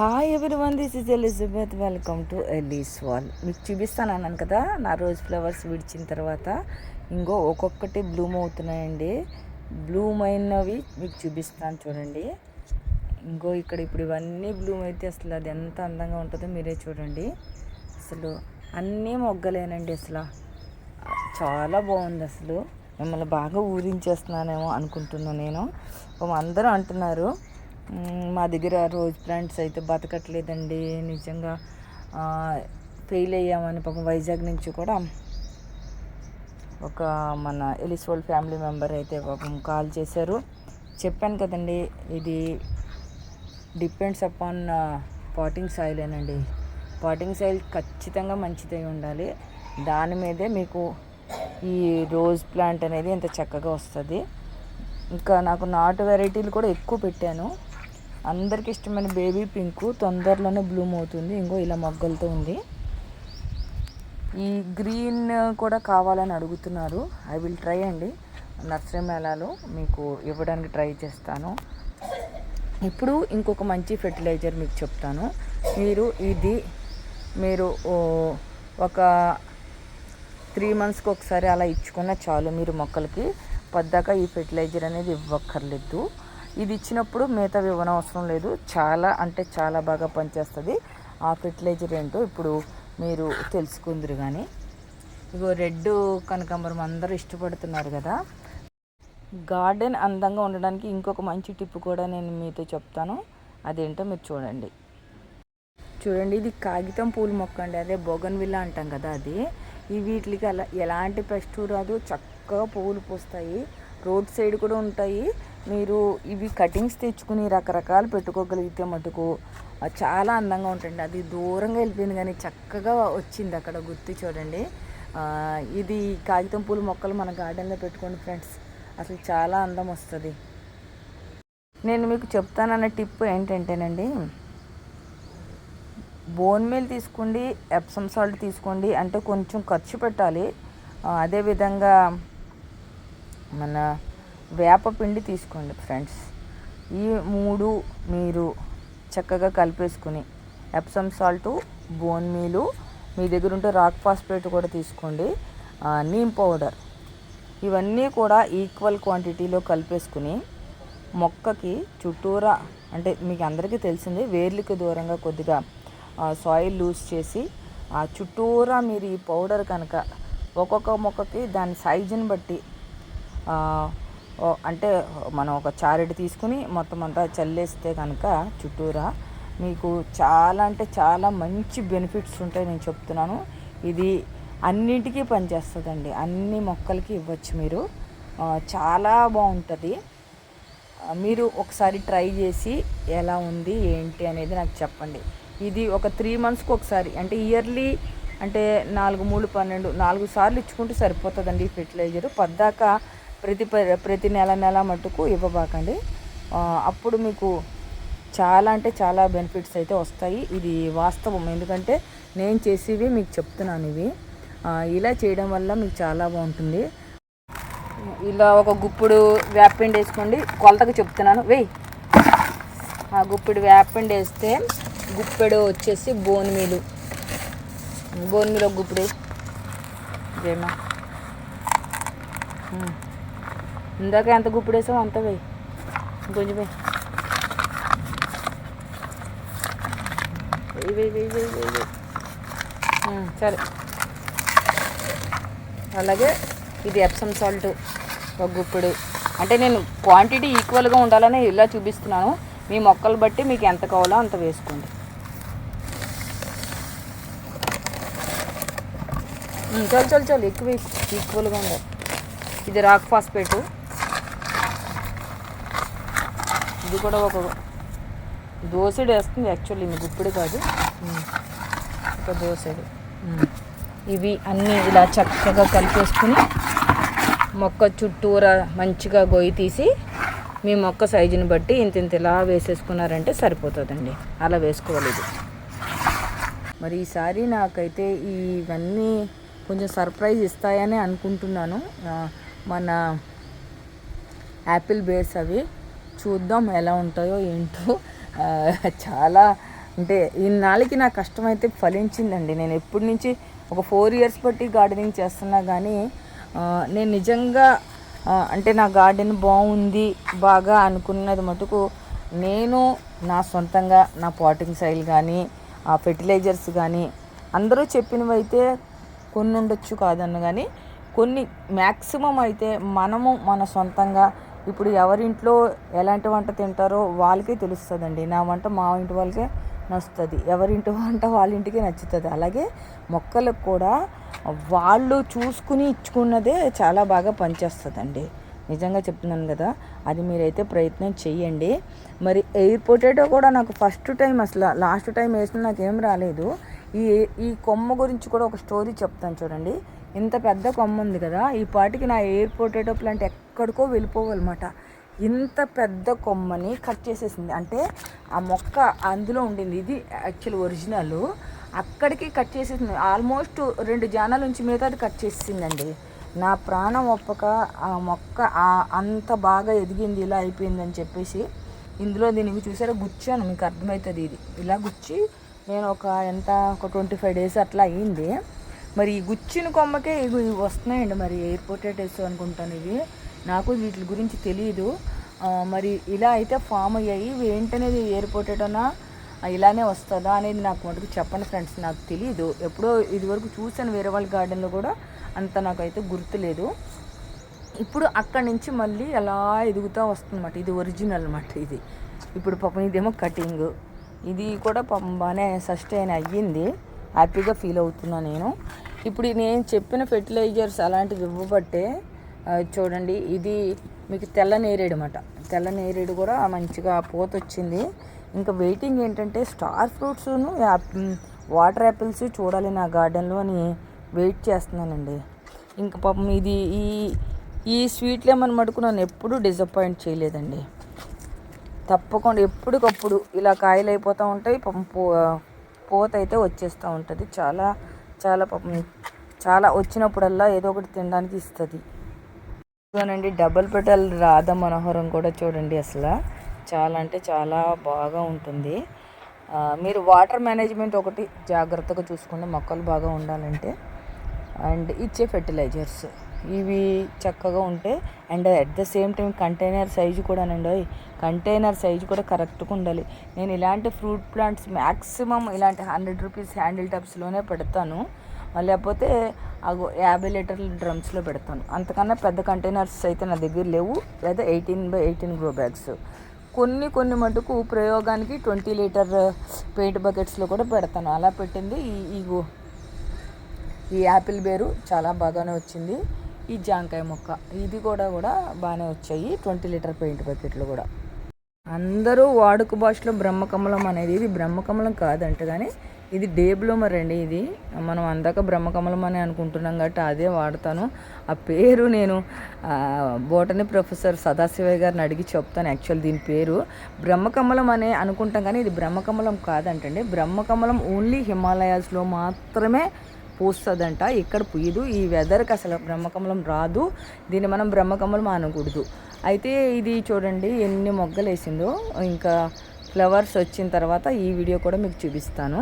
Hi one this is Elizabeth welcome to Elise's wall మీకు చూపిస్తాను అన్నాను కదా నా రోజ్ ఫ్లవర్స్ విడిచిన తర్వాత ఇంకో ఒక్కొక్కటి బ్లూమ్ అవుతున్నాయండి. బ్లూమ్ అయినవి మీకు చూపిస్తాను చూడండి. ఇంకో ఇక్కడ ఇప్పుడు ఇవన్నీ బ్లూమ్ అయితే అసలు అది ఎంత అందంగా ఉంటుందో మీరే చూడండి. అసలు అన్నీ మొగ్గలేనండి అసలు. చాలా బాగుంది అసలు. మిమ్మల్ని బాగా ఊరించేస్తున్నానేమో అనుకుంటున్నాను నేను. అందరూ అంటున్నారు. మా దగ్గర రోజ్ ప్లాంట్స్ అయితే బతకట్లేదండి. నిజంగా ఫెయిల్ అయ్యామని పాపం వైజాగ్ నుంచి కూడా ఒక మన ఎలిసోల్ ఫ్యామిలీ మెంబర్ అయితే పాపం కాల్ చేశారు. చెప్పాను కదండి ఇది డిపెండ్స్ అపాన్ పాటింగ్ సాయిలేనండి. పాటింగ్ సాయిల్ ఖచ్చితంగా మంచిదై ఉండాలి. దాని మీదే మీకు ఈ రోజ్ ప్లాంట్ అనేది ఎంత చక్కగా వస్తుంది. ఇంకా నాకు నాటు వెరైటీలు కూడా ఎక్కువ పెట్టాను. అందరికి ఇష్టమైన బేబీ పింక్ తొందరలోనే బ్లూమ్ అవుతుంది. ఇంకో ఇలా మొగ్గలతో ఉంది. ఈ గ్రీన్ కూడా కావాలని అడుగుతున్నారు. ఐ విల్ ట్రై అండి. నర్సరీ మేళాలో మీకు ఇవ్వడానికి ట్రై చేస్తాను. ఇప్పుడు ఇంకొక మంచి ఫెర్టిలైజర్ మీకు చెప్తాను. మీరు ఇది మీరు ఒక త్రీ మంత్స్కి ఒకసారి అలా ఇచ్చుకున్న చాలు మీరు మొక్కలకి. పద్దాక ఈ ఫెర్టిలైజర్ అనేది ఇవ్వక్కర్లేదు. ఇది ఇచ్చినప్పుడు మిగతావి అవసరం లేదు. చాలా అంటే చాలా బాగా పనిచేస్తుంది. ఆ ఫెర్టిలైజర్ ఏంటో ఇప్పుడు మీరు తెలుసుకుందరు కానీ ఇగో రెడ్ కనకాంబరం అందరూ ఇష్టపడుతున్నారు కదా. గార్డెన్ అందంగా ఉండడానికి ఇంకొక మంచి టిప్ కూడా నేను మీతో చెప్తాను. అదేంటో మీరు చూడండి. చూడండి ఇది కాగితం పూల మొక్క అండి. అదే బోగన్విల్లా అంటాం కదా అది. ఈ వీటికి అలా ఎలాంటి పెస్ట్ రాదు. చక్కగా పువ్వులు పూస్తాయి. రోడ్ సైడ్ కూడా ఉంటాయి. మీరు ఇవి కటింగ్స్ తెచ్చుకుని రకరకాలు పెట్టుకోగలిగితే మటుకు చాలా అందంగా ఉంటుంది అది దూరంగా వెళ్ళిపోయింది కానీ చక్కగా వచ్చింది అక్కడ గుర్తు చూడండి. ఇది కాగితం పూల మొక్కలు మన గార్డెన్లో పెట్టుకోండి ఫ్రెండ్స్. అసలు చాలా అందం వస్తుంది. నేను మీకు చెప్తానన్న టిప్ ఏంటంటేనండి బోన్ మీల్ తీసుకోండి ఎప్సమ్ సాల్ట్ తీసుకోండి అంటే కొంచెం ఖర్చు పెట్టాలి. అదేవిధంగా మన వేప పిండి తీసుకోండి ఫ్రెండ్స్ ఈ మూడు మీరు చక్కగా కలిపేసుకుని ఎప్సమ్ సాల్ట్ బోన్ మీలు మీ దగ్గర ఉంటే రాక్ ఫాస్ఫేట్ కూడా తీసుకోండి నీమ్ పౌడర్ ఇవన్నీ కూడా ఈక్వల్ క్వాంటిటీలో కలిపేసుకుని మొక్కకి చుట్టూరా అంటే మీకు అందరికీ తెలిసింది వేర్లకి దూరంగా కొద్దిగా సాయిల్ లూజ్ చేసి ఆ చుట్టూరా మీరు ఈ పౌడర్ కనుక ఒక్కొక్క మొక్కకి దాని సైజుని బట్టి అంటే మనం ఒక చారెడు తీసుకుని మొత్తం అంతా చల్లేస్తే కనుక చుట్టూరా మీకు చాలా అంటే చాలా మంచి బెనిఫిట్స్ ఉంటాయి నేను చెప్తున్నాను. ఇది అన్నింటికీ పనిచేస్తుందండి. అన్ని మొక్కలకి ఇవ్వచ్చు మీరు. చాలా బాగుంటుంది. మీరు ఒకసారి ట్రై చేసి ఎలా ఉంది ఏంటి అనేది నాకు చెప్పండి. ఇది ఒక త్రీ మంత్స్కి ఒకసారి అంటే ఇయర్లీ అంటే నాలుగు మూడు పన్నెండు నాలుగు సార్లు ఇచ్చుకుంటే సరిపోతుందండి ఈ ఫెర్టిలైజర్. పద్దాక ప్రతి ప- ప్రతి నెల నెల మట్టుకు ఇవ్వబాకండి. అప్పుడు మీకు చాలా అంటే చాలా బెనిఫిట్స్ అయితే వస్తాయి. ఇది వాస్తవం. ఎందుకంటే నేను చేసేవి మీకు చెప్తున్నాను ఇవి. ఇలా చేయడం వల్ల మీకు చాలా బాగుంటుంది. ఇలా ఒక గుప్పుడు వేపిండి వేసుకోండి. కొలతకు చెప్తున్నాను. వెయ్యి ఆ గుప్పెడు వేపిండి వేస్తే గుప్పెడు వచ్చేసి బోన్మీలు. బోన్మీలు ఒక గుప్పుడు జయమా ఇందాక ఎంత గుప్పుడు వేసావు అంత వెయ్యి ఇంకొంచెం వెయ్యి వెయ్యి వెయ్యి వెయ్యి వెయ్యి వెయ్యి వెయ్యి ఉమ్, సరే. అలాగే ఇది ఎప్సమ్ సాల్ట్ ఒక గుప్పుడు. అంటే నేను క్వాంటిటీ ఈక్వల్గా ఉండాలని ఇలా చూపిస్తున్నాను. మీ మొక్కలు బట్టి మీకు ఎంత కావాలో అంత వేసుకోండి. చాలు చాలు చాలు. ఎక్కువ ఈక్వల్గా ఉండాలి. ఇది రాక్ ఫాస్ఫేటు ఇది కూడా ఒక దోసెడు వేస్తుంది యాక్చువల్లీ ఇది గుప్పిడి కాదు. ఒక దోసెడు ఇవి అన్నీ ఇలా చక్కగా కలిపేసుకుని మొక్క చుట్టూరా మంచిగా గొయ్యి తీసి మీ మొక్క సైజుని బట్టి ఇంత ఇంత ఇలా వేసేసుకున్నారంటే సరిపోతుందండి. అలా వేసుకోవాలి ఇది. మరి ఈసారి నాకైతే ఇవన్నీ కొంచెం సర్ప్రైజ్ ఇస్తాయని అనుకుంటున్నాను. మన యాపిల్ బేర్స్ అవి. చూద్దాం ఎలా ఉంటాయో ఏంటో. చాలా అంటే ఇన్నాళ్ళకి నా కష్టం అయితే ఫలించిందండి. నేను ఎప్పటి నుంచి ఒక ఫోర్ ఇయర్స్ బట్టి గార్డెనింగ్ చేస్తున్నా కానీ నేను నిజంగా అంటే నా గార్డెన్ బాగుంది బాగా అనుకున్నది మటుకు నేను నా సొంతంగా నా పాటింగ్ సైల్ కానీ ఆ ఫెర్టిలైజర్స్ కానీ అందరూ చెప్పినవైతే కొన్ని ఉండొచ్చు కాదన్న కానీ కొన్ని మ్యాక్సిమం అయితే మనము మన సొంతంగా ఇప్పుడు ఎవరింట్లో ఎలాంటి వంట తింటారో వాళ్ళకే తెలుస్తుందండి. నా వంట మా ఇంటి వాళ్ళకే నచ్చుతుంది. ఎవరింటి వంట వాళ్ళ ఇంటికి నచ్చుతుంది. అలాగే మొక్కలకు కూడా వాళ్ళు చూసుకుని ఇచ్చుకున్నదే చాలా బాగా పనిచేస్తుందండి. నిజంగా చెప్తున్నాను కదా అది మీరైతే ప్రయత్నం చేయండి మరి ఎయిర్ పొటాటో కూడా నాకు ఫస్ట్ టైం అసలు లాస్ట్ టైం వేసిన నాకు ఏం రాలేదు. ఈ ఈ కొమ్మ గురించి కూడా ఒక స్టోరీ చెప్తాను చూడండి. ఇంత పెద్ద కొమ్మ ఉంది కదా ఈ పాటికి నా ఎయిర్ పొటాటో ప్లాంట్ ఎక్కడికో వెళ్ళిపోవాలన్నమాట. ఇంత పెద్ద కొమ్మని కట్ చేసేసింది. అంటే ఆ మొక్క అందులో ఉండింది. ఇది యాక్చువల్ ఒరిజినల్ అక్కడికి కట్ చేసేసింది. ఆల్మోస్ట్ రెండు జానాల నుంచి మిగతా అది కట్ చేసిందండి నా ప్రాణం ఒప్పక ఆ మొక్క అంత బాగా ఎదిగింది ఇలా అయిపోయిందని చెప్పేసి ఇందులో దీనికి చూసారా? గుచ్చాను. మీకు అర్థమవుతుంది ఇది. ఇలా గుచ్చి నేను ఒక ఎంత ఒక ట్వంటీ ఫైవ్ డేస్ అట్లా అయ్యింది మరి ఈ గుచ్చిన కొమ్మకే ఇవి వస్తున్నాయండి. మరి ఎయిర్ పొటాటోస్ అనుకుంటాను ఇవి. నాకు వీటి గురించి తెలియదు మరి ఇలా అయితే ఫామ్ అయ్యాయి. ఇవి ఏంటనేది ఎయిర్ ఇలానే వస్తుందా అనేది నాకు మటుకు చెప్పండి ఫ్రెండ్స్ నాకు తెలియదు ఎప్పుడో ఇదివరకు చూసాను వేరే వాళ్ళ గార్డెన్లో కూడా అంత నాకైతే గుర్తులేదు ఇప్పుడు అక్కడి నుంచి మళ్ళీ అలా ఎదుగుతూ వస్తుందన్నమాట. ఇది ఒరిజినల్ అన్నమాట ఇది. ఇప్పుడు పాపం ఇదేమో కటింగ్. ఇది కూడా పాపం బాగానే సస్టైన్ అయ్యింది. హ్యాపీగా ఫీల్ అవుతున్నా నేను. ఇప్పుడు నేను చెప్పిన ఫెర్టిలైజర్స్ అలాంటివి ఇవ్వబట్టే చూడండి ఇది మీకు తెల్ల నేరేడు అన్నమాట. తెల్ల నేరేడు కూడా మంచిగా పోత వచ్చింది. ఇంకా వెయిటింగ్ ఏంటంటే స్టార్ ఫ్రూట్స్ను వాటర్ యాపిల్స్ చూడాలి నా గార్డెన్లో అని వెయిట్ చేస్తున్నానండి. ఇంకా పాపం ఇది ఈ ఈ స్వీట్ లెమన్ మటుకు నన్ను ఎప్పుడూ డిసప్పాయింట్ చేయలేదండి. తప్పకుండా ఎప్పటికప్పుడు ఇలా కాయలు అయిపోతూ ఉంటాయి పాపం పో పోత అయితే వచ్చేస్తూ ఉంటుంది. చాలా చాలా పాపం చాలా వచ్చినప్పుడల్లా ఏదో ఒకటి తినడానికి ఇస్తుంది. చూడండి డబుల్ పెటల్ రాధ మనోహరం కూడా చూడండి అసలు. చాలా అంటే చాలా బాగా ఉంటుంది. మీరు వాటర్ మేనేజ్మెంట్ ఒకటి జాగ్రత్తగా చూసుకుంటే మొక్కలు బాగా ఉండాలంటే. అండ్ ఇచ్చే ఫెర్టిలైజర్స్. ఇవి చక్కగా ఉంటే and at the same time container size కూడానండి కంటైనర్ సైజు కూడా కరెక్ట్గా ఉండాలి. నేను ఇలాంటి ఫ్రూట్ ప్లాంట్స్ మ్యాక్సిమం ఇలాంటి హండ్రెడ్ రూపీస్ హ్యాండిల్ టబ్స్లోనే పెడతాను. లేకపోతే యాభై లీటర్ల డ్రమ్స్లో పెడతాను. అంతకన్నా పెద్ద కంటైనర్స్ అయితే నా దగ్గర లేవు. లేదా eighteen by eighteen grow bags. కొన్ని కొన్ని మటుకు ప్రయోగానికి ట్వంటీ లీటర్ పెయింట్ బకెట్స్లో కూడా పెడతాను. అలా పెట్టింది ఈ ఇగో ఈ యాపిల్ బేరు చాలా బాగానే వచ్చింది. ఈ జాంకాయ మొక్క. ఇది కూడా కూడా బాగానే వచ్చాయి. ట్వంటీ లీటర్ పెయింట్ బకెట్లు కూడా. అందరూ వాడుక భాషలో బ్రహ్మకమలం అనేది ఇది. బ్రహ్మకమలం కాదంట కానీ ఇది డే బ్లూమర్ అండి ఇది. మనం అందాక బ్రహ్మకమలం అని అనుకుంటున్నాం కాబట్టి అదే వాడతాను. ఆ పేరు నేను బోటనీ ప్రొఫెసర్ సదాశివయ్య గారిని అడిగి చెప్తాను యాక్చువల్ దీని పేరు. బ్రహ్మకమలం అనే అనుకుంటాం కానీ ఇది బ్రహ్మకమలం కాదంటండి. బ్రహ్మకమలం ఓన్లీ హిమాలయాస్లో మాత్రమే పూస్తుందంట. ఇక్కడ పూయదు ఈ వెదర్కి అసలు బ్రహ్మకమలం రాదు. దీన్ని మనం బ్రహ్మకమలం అనకూడదు. అయితే ఇది చూడండి ఎన్ని మొగ్గలు వేసిందో ఇంకా ఫ్లవర్స్ వచ్చిన తర్వాత ఈ వీడియో కూడా మీకు చూపిస్తాను.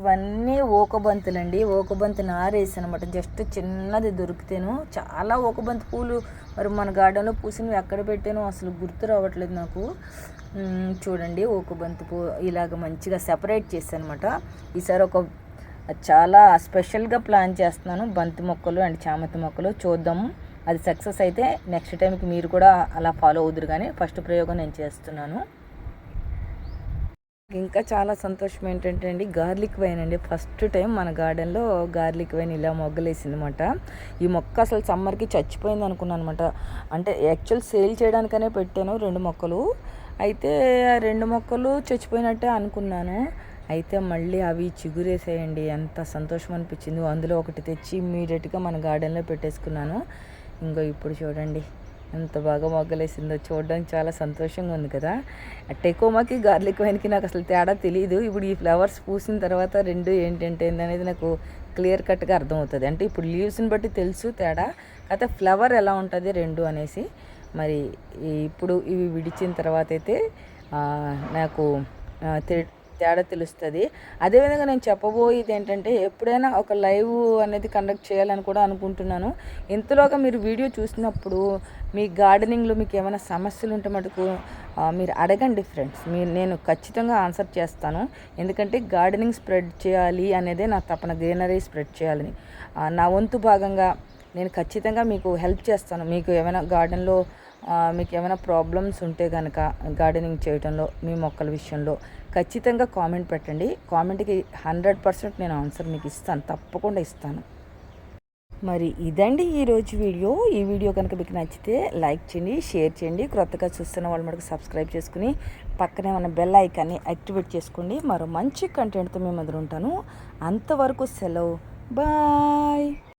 ఇవన్నీ ఓకబంతులండి. ఓకబంతి నారేసి అనమాట జస్ట్ చిన్నది దొరికితేను చాలా ఓకబంతి పూలు మరి మన గార్డెన్లో పూసినవి ఎక్కడ పెట్టానో అసలు గుర్తు రావట్లేదు నాకు. చూడండి ఓకబంతి పూ ఇలాగ మంచిగా సెపరేట్ చేశాను అనమాట ఈసారి ఒక చాలా స్పెషల్గా ప్లాన్ చేస్తున్నాను. బంతి మొక్కలు అండ్ చామంతి మొక్కలు చూద్దాము. అది సక్సెస్ అయితే నెక్స్ట్ టైంకి మీరు కూడా అలా ఫాలో అవుదురు కానీ ఫస్ట్ ప్రయోగం నేను చేస్తున్నాను. ఇంకా చాలా సంతోషం ఏంటంటే అండి గార్లిక్ వైన్ అండి. ఫస్ట్ టైం మన గార్డెన్లో గార్లిక్ వైన్ ఇలా మొగ్గలేసింది అనమాట ఈ మొక్క అసలు సమ్మర్కి చచ్చిపోయింది అనుకున్నాను అనమాట అంటే యాక్చువల్ సేల్ చేయడానికనే పెట్టాను రెండు మొక్కలు. అయితే ఆ రెండు మొక్కలు చచ్చిపోయినట్టే అనుకున్నాను. అయితే మళ్ళీ అవి చిగురేసాయండి. ఎంత సంతోషం అనిపించింది. అందులో ఒకటి తెచ్చి ఇమ్మీడియట్గా మన గార్డెన్లో పెట్టేసుకున్నాను. ఇంకో ఇప్పుడు చూడండి. ఎంత బాగా మొగ్గలేసిందో చూడడానికి చాలా సంతోషంగా ఉంది కదా. టెకోమాకి గార్లిక్ వైన్కి నాకు అసలు తేడా తెలియదు ఇప్పుడు ఈ ఫ్లవర్స్ పూసిన తర్వాత రెండు ఏంటంటే అనేది నాకు క్లియర్ కట్గా అర్థమవుతుంది. అంటే ఇప్పుడు లీవ్స్ని బట్టి తెలుసు తేడా అయితే ఫ్లవర్ ఎలా ఉంటుంది రెండు అనేసి. మరి ఇప్పుడు ఇవి విడిచిన తర్వాత అయితే నాకు తె- తేడా తెలుస్తుంది. అదేవిధంగా నేను చెప్పబోయేది ఏంటంటే ఎప్పుడైనా ఒక లైవ్ అనేది కండక్ట్ చేయాలని కూడా అనుకుంటున్నాను. ఇంతలోగా మీరు వీడియో చూసినప్పుడు మీ గార్డెనింగ్లో మీకు ఏమైనా సమస్యలు ఉంటే మటుకు మీరు అడగండి ఫ్రెండ్స్. మీరు నేను ఖచ్చితంగా ఆన్సర్ చేస్తాను. ఎందుకంటే గార్డెనింగ్ స్ప్రెడ్ చేయాలి అనేదే నా తపన గ్రీనరీ స్ప్రెడ్ చేయాలని. నా వంతు భాగంగా నేను ఖచ్చితంగా మీకు హెల్ప్ చేస్తాను. మీకు ఏమైనా గార్డెన్లో మీకు ఏమైనా ప్రాబ్లమ్స్ ఉంటే కనుక గార్డెనింగ్ చేయడంలో మీ మొక్కల విషయంలో ఖచ్చితంగా కామెంట్ పెట్టండి. కామెంట్కి హండ్రెడ్ పర్సెంట్ నేను ఆన్సర్ మీకు ఇస్తాను. తప్పకుండా ఇస్తాను. మరి ఇదండి ఈరోజు వీడియో. ఈ వీడియో కనుక మీకు నచ్చితే లైక్ చేయండి షేర్ చేయండి. క్రొత్తగా చూస్తున్న వాళ్ళు మనకు సబ్స్క్రైబ్ చేసుకుని పక్కనే ఉన్న బెల్ ఐకాన్ని యాక్టివేట్ చేసుకోండి. మరో మంచి కంటెంట్తో మేము ఎదురుంటాను అంతవరకు సెలవు. బాయ్